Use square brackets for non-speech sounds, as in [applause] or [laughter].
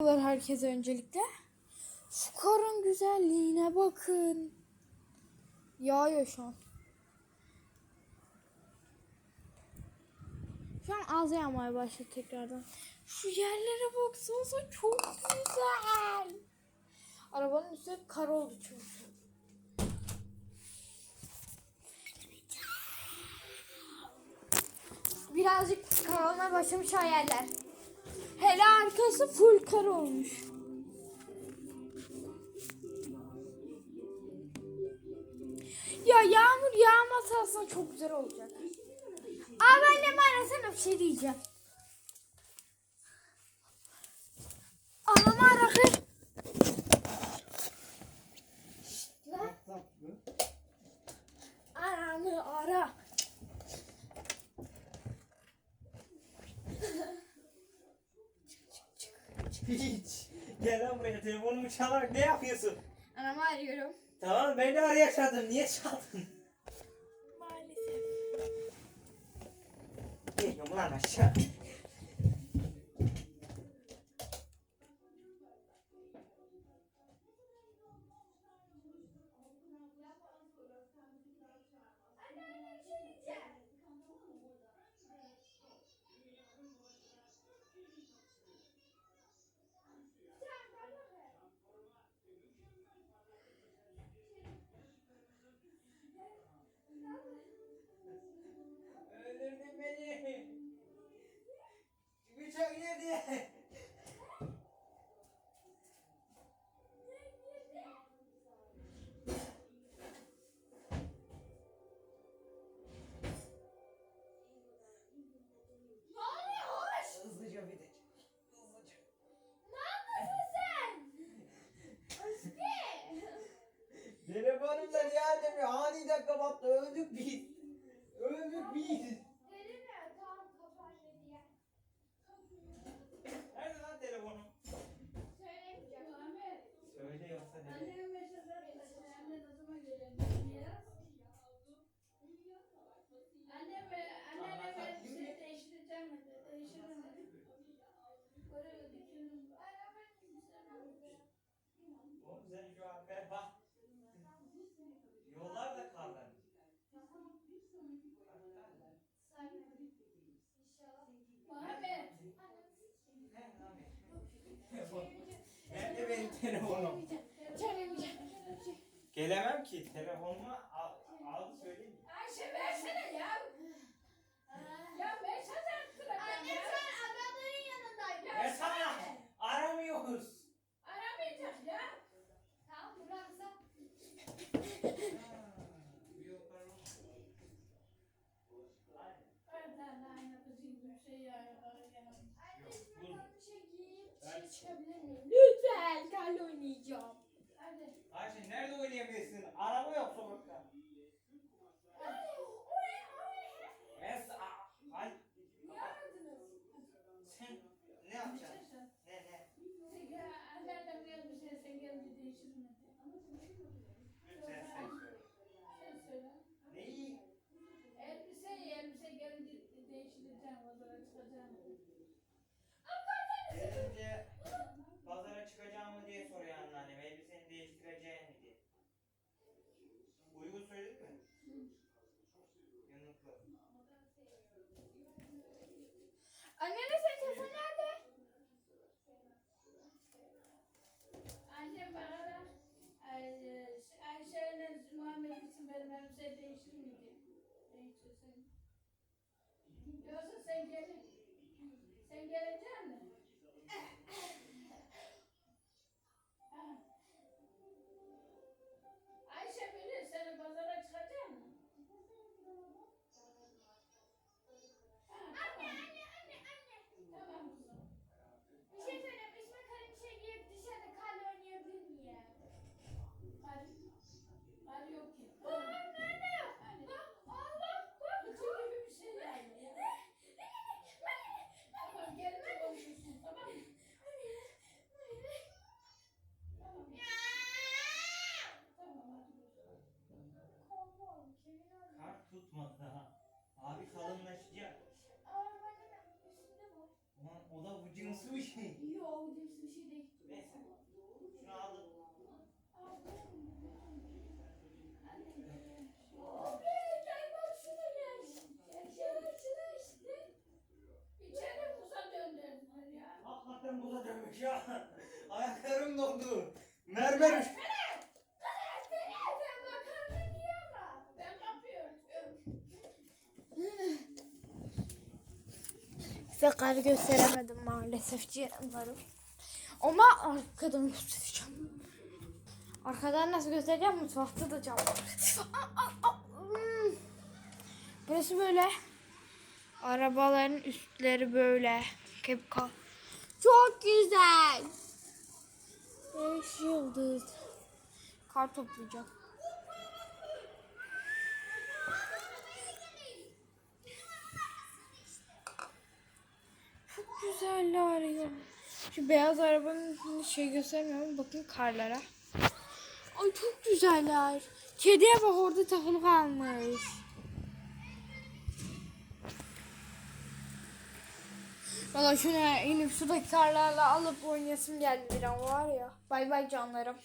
Merhabalar herkese öncelikle. Şu karın güzelliğine bakın. Yağıyor şu an. Şu an az yağmaya başladı tekrardan. Şu yerlere baksanıza çok güzel. Arabanın üstü kar oldu çünkü. Birazcık kar olmaya başlamış yerler. Hele arkası full kar olmuş. Ya yağmur yağmasa aslında çok güzel olacak. Abi annemi arasana bir şey diyeceğim. Anamı ara. Şşt lan. Anamı ara. Hiç. Gel lan buraya telefonumu çalarak ne yapıyorsun? Anamı arıyorum. Tamam ben de araya çaldım. Niye çaldın? Maalesef. Geliyorum lan aşağı. Aniden kapattı. Öldük biz. Öldük biz. Nerede lan telefonum? Söyle yoksa ne? Oğlum sen şu arkaya bak. Yollar da karlar. Telefonum? Gelemem ki. Telefonumu al, aldı söyleyeyim. Ayşe versene ya. Ya versene Annem ya. sen adamların yanındaydı. Ya sana aramıyoruz. Aramayacak ya. Tamam bıraksa. Ben de aynı kızıyım. Bir şey. Anne çekeyim. Ben- çıkabilir miyim? Lütfen Ayşe nerede oynayabilirsin? Araba yok sokakta. Yoksa sen gelin. Sen gelecek misin? O da bu cinsi bir şey. Yok o cinsi bir şey değil. Neyse. Şunu aldım. Hakikaten buza dönmüş ya. [laughs] Ayaklarım dondu. Mermer Kar gösteremedim maalesef canlarım. Ama arkadan göstereceğim. Arkadan nasıl göstereceğim? Mutfakta da cam var. Hmm. Burası böyle. Arabaların üstleri böyle. Hep kar. Çok güzel. Beş yıldız. Kar toplayacağım. Çok güzeller ya. Şu beyaz arabanın şey göstermiyorum. Bakın karlara. Ay çok güzeller. Kediye bak orada takılı kalmış. Valla şuna inip şuradaki karlarla alıp oynayasım geldi bir an var ya. Bay bay canlarım.